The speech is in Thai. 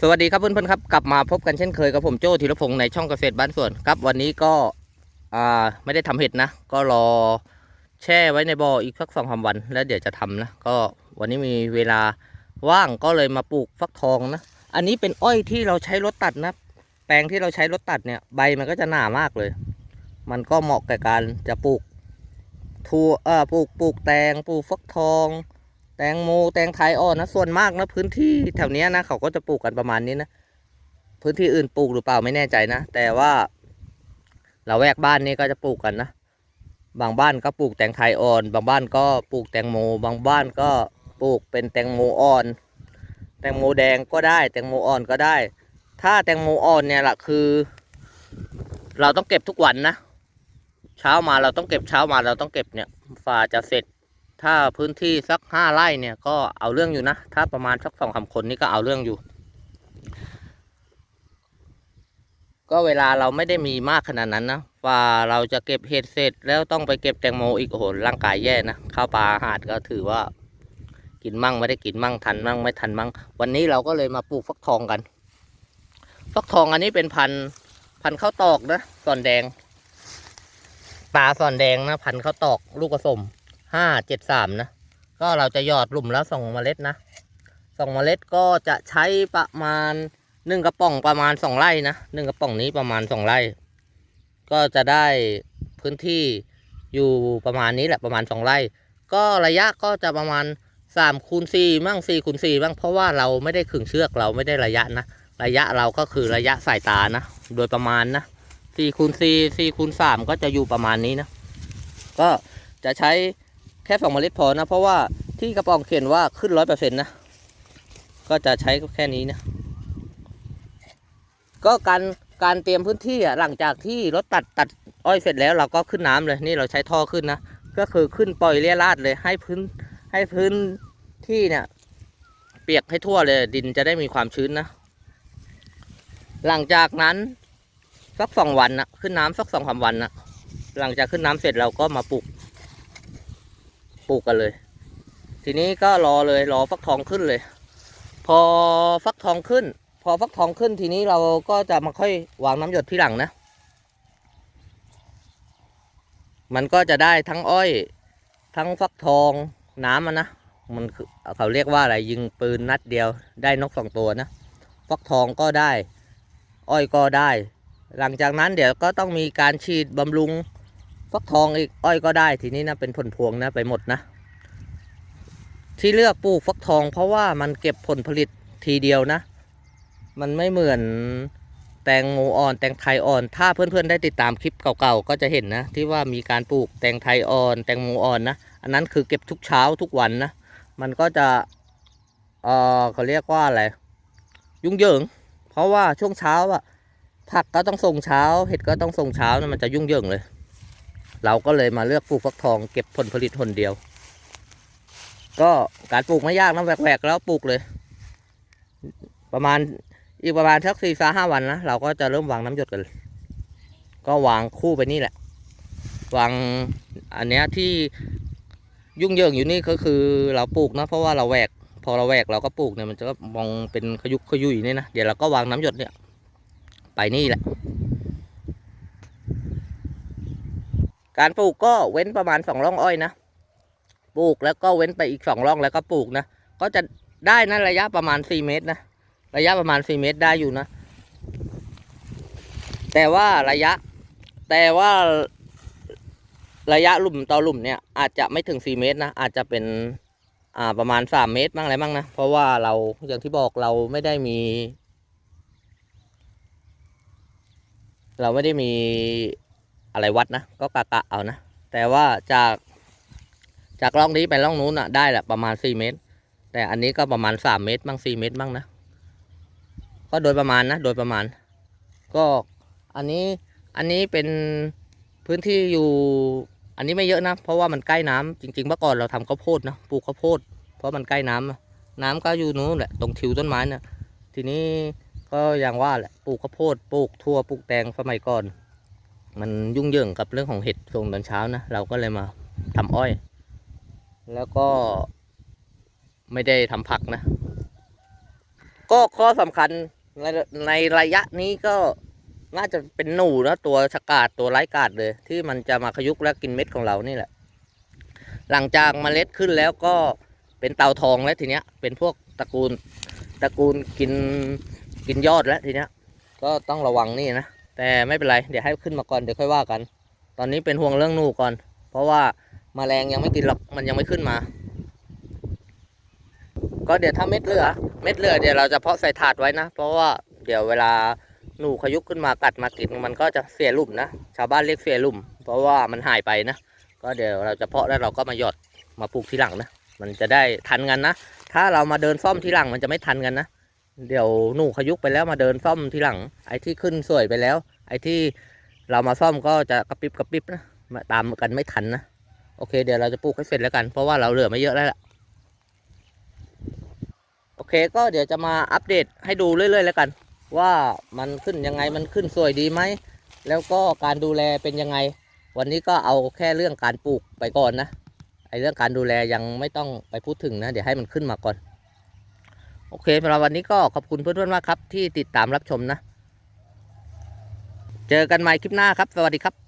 สวัสดีครับเพื่อนๆครับกลับมาพบกันเช่นเคยกับผมโจ้ธีรพงศ์ในช่องเกษตรบ้านสวนครับ วันนี้ก็ไม่ได้ทำเห็ดนะ ก็รอแช่ไว้ในบ่ออีกสักสองสามวัน แล้วเดี๋ยวจะทำนะก็วันนี้มีเวลาว่างก็เลยมาปลูกฟักทองนะ อันนี้เป็นอ้อยที่เราใช้รถตัดนะ แปลงที่เราใช้รถตัดเนี่ยใบมันก็จะหนามากเลย มันก็เหมาะกับการจะปลูกทัวเอ่อปลูกปลูกแตงปลูกฟักทอง แตงโมแตงไทยอ่อนนะส่วนมากนะพื้นที่แถวเนี้ยนะเขาก็จะปลูกกันประมาณนี้นะพื้นที่อื่นปลูกหรือเปล่าไม่แน่ใจนะ แต่ว่าเราแวกบ้านนี่ก็จะปลูกกันนะ บางบ้านก็ปลูกแตงไทยอ่อน บางบ้านก็ปลูกแตงโม บางบ้านก็ปลูกเป็นแตงโมอ่อน แตงโมแดงก็ได้ แตงโมอ่อนก็ได้ ถ้าแตงโมอ่อนเนี่ยแหละคือ เราต้องเก็บทุกวันนะ เช้ามาเราต้องเก็บเช้ามาเราต้องเก็บเนี่ยฝ่าจะเสร็จ ถ้าพื้นที่สักห้าไร่เนี่ยก็เอาเรื่องอยู่นะ ถ้าประมาณสักสองสาคนนี่ก็เอาเรื่องอยู่ ก็เวลาเราไม่ได้มีมากขนาดนั้นนะว่าเราจะเก็บเห็ดเสร็จ แล้วต้องไปเก็บแตงโมอีกโอ้โหร่างกายแย่นะข้าวปลาอาหารก็ถือว่า กินมั่งไม่ได้กินมั่งทันมั่งไม่ทันมั่ง วันนี้เราก็เลยมาปลูกฟักทองกัน ฟักทองอันนี้เป็นพันพันข้าวตอกนะส่อนแดงตาส่อนแดงนะพันข้าวตอกลูกผสม ห้าเจ็ดสามนะ ก็เราจะหยอดหลุมแล้วส่งเมล็ดนะส่งเมล็ดก็จะใช้ประมาณหนึ่งกระป๋องประมาณสองไร่นะหนึ่งกระป๋องนี้ประมาณสองไร่ ก็จะได้พื้นที่อยู่ประมาณนี้แหละประมาณสองไร่ ก็ระยะก็จะประมาณสามคูณสี่มั่งสี่คูณสี่บ้างเพราะว่าเราไม่ได้ขึงเชือกเราไม่ได้ระยะนะ ระยะเราก็คือระยะสายตานะ โดยประมาณนะสี่คูณสี่สี่คูณสามก็จะอยู่ประมาณนี้นะ ก็จะใช้ แค่สองเมล็ดพอนะ เพราะว่าที่กระป๋องเขียนว่าขึ้นร้อยเปอร์เซ็นต์นะ ก็จะใช้แค่นี้นะ ก็การการเตรียมพื้นที่อะหลังจากที่รถตัดตัดอ้อยเสร็จแล้วเราก็ขึ้นน้ำเลยนี่เราใช้ท่อขึ้นนะก็คือขึ้นปล่อยเรี่ยราดเลยให้พื้นให้พื้นที่เนี่ย เปียกให้ทั่วเลย ดินจะได้มีความชื้นนะ หลังจากนั้นสักสองวันนะขึ้นน้ำสักสองสามวันนะหลังจากขึ้นน้ำเสร็จเราก็มาปลูก ปลูกกันเลย ทีนี้ก็รอเลยรอฟักทองขึ้นเลย พอฟักทองขึ้น พอฟักทองขึ้นทีนี้เราก็จะมาค่อยวางน้ำหยดที่หลังนะ มันก็จะได้ทั้งอ้อย ทั้งฟักทองน้ำมันนะมันเขาเรียกว่าอะไรยิงปืนนัดเดียว ได้นกสองตัวนะฟักทองก็ได้ อ้อยก็ได้ หลังจากนั้นเดี๋ยวก็ต้องมีการฉีดบำรุง ฟักทองอีกอ้อยก็ได้ทีนี้นะเป็นผลพวงนะไปหมดนะ ที่เลือกปลูกฟักทอง เพราะว่ามันเก็บผลผลิตทีเดียวนะ มันไม่เหมือนแตงโมอ่อนแตงไทยอ่อน ถ้าเพื่อนๆได้ติดตามคลิปเก่าๆก็จะเห็นนะ ที่ว่ามีการปลูกแตงไทยอ่อน แตงโมอ่อนนะ อันนั้นคือเก็บทุกเช้าทุกวันนะ มันก็จะเออเขาเรียกว่าอะไรยุ่งเหยิง เพราะว่าช่วงเช้าอะผักก็ต้องส่งเช้า เห็ดก็ต้องส่งเช้านะมันจะยุ่งเหยิงเลย เราก็เลยมาเลือกปลูกฟักทองเก็บผลผลิตหนเดียว ก็การปลูกไม่ยากนะแหวกๆแล้วปลูกเลย ประมาณอีกประมาณสักสี่สาห้าวันนะเราก็จะเริ่มวางน้ำหยดกัน ก็วางคู่ไปนี่แหละ วางอันเนี้ยที่ยุ่งเหยิงอยู่นี่ก็คือเราปลูกนะ เพราะว่าเราแหวก พอเราแหวกเราก็ปลูกเนี่ยมันจะมองเป็นขยุกขยุยนี่นะเดี๋ยวเราก็วางน้ำหยดเนี่ย ไปนี่แหละ การปลูกก็เว้นประมาณสองร่องอ้อยนะ ปลูกแล้วก็เว้นไปอีกสองร่องแล้วก็ปลูกนะ ก็จะได้นะระยะประมาณสี่เมตรนะ ระยะประมาณสี่เมตรได้อยู่นะ แต่ว่าระยะ แต่ว่าระยะหลุมต่อหลุมเนี่ยอาจจะไม่ถึงสี่เมตรนะ อาจจะเป็นอ่าประมาณสามเมตรบ้างอะไรบ้างนะ เพราะว่าเราอย่างที่บอกเราไม่ได้มี เราไม่ได้มี อะไรวัดนะ ก็กะกะเอานะ แต่ว่าจาก จากร่องนี้ไปร่องนู้นอะได้แหละประมาณสี่เมตร แต่อันนี้ก็ประมาณสามเมตรบ้างสี่เมตรบ้างนะ ก็โดยประมาณนะ โดยประมาณ ก็อันนี้อันนี้เป็นพื้นที่อยู่อันนี้ไม่เยอะนะ เพราะว่ามันใกล้น้ำจริงๆเมื่อก่อนเราทำข้าวโพดนะปลูกข้าวโพด เพราะมันใกล้น้ำอะน้ำก็อยู่นู้นแหละตรงทิวต้นไม้นะทีนี้ก็อย่างว่าแหละปลูกข้าวโพดปลูกทั่วปลูกแตงสมัยก่อน มันยุ่งเหยิงกับเรื่องของเห็ดส่งตอนเช้านะ เราก็เลยมาทำอ้อย แล้วก็ไม่ได้ทำผักนะ ก็ข้อสำคัญในในระยะนี้ก็น่าจะเป็นหนูนะตัวฉกาดตัวไร้กาดเลย ที่มันจะมาขยุกและกินเม็ดของเรานี่แหละ หลังจากเมล็ดขึ้นแล้วก็เป็นเต่าทองแล้วทีเนี้ย เป็นพวกตระกูลตระกูลกินกินยอดแล้วทีเนี้ย ก็ต้องระวังนี่นะ แต่ไม่เป็นไร เดี๋ยวให้ขึ้นมาก่อนเดี๋ยวค่อยว่ากัน ตอนนี้เป็นห่วงเรื่องหนูก่อน เพราะว่ามาแมลงยังไม่กินหรอกมันยังไม่ขึ้นมา ก็เดี๋ยวถ้าเม็ดเหลือ เม็ดเหลือเดี๋ยวเราจะเพาะใส่ถาดไว้นะ เพราะว่าเดี๋ยวเวลาหนูขยุกขึ้นมากัดมากินมันก็จะเสียลุมนะชาวบ้านเรียกเสียลุมเพราะว่ามันหายไปนะก็เดี๋ยวเราจะเพาะแล้วเราก็มาหยอดมาปลูกทีหลังนะมันจะได้ทันกันนะ ถ้าเรามาเดินซ่อมทีหลังมันจะไม่ทันกันนะ เดี๋ยวหนูขยุกไปแล้วมาเดินซ่อมทีหลัง ไอ้ที่ขึ้นสวยไปแล้ว ไอ้ที่เรามาซ่อมก็จะกระปิบกระปิบนะมาตามกันไม่ทันนะโอเค เดี๋ยวเราจะปลูกให้เสร็จแล้วกัน เพราะว่าเราเหลือไม่เยอะแล้วล่ะโอเคก็เดี๋ยวจะมาอัปเดตให้ดูเรื่อย ๆ แล้วกัน ว่ามันขึ้นยังไงมันขึ้นสวยดีไหมแล้วก็การดูแลเป็นยังไง วันนี้ก็เอาแค่เรื่องการปลูกไปก่อนนะไอเรื่องการดูแลยังไม่ต้องไปพูดถึงนะ เดี๋ยวให้มันขึ้นมาก่อน อเคสำหรับวันนี้ก็ขอบคุณเพื่อนๆมากครับ ที่ติดตามรับชมนะ เจอกันใหม่คลิปหน้าครับ สวัสดีครับ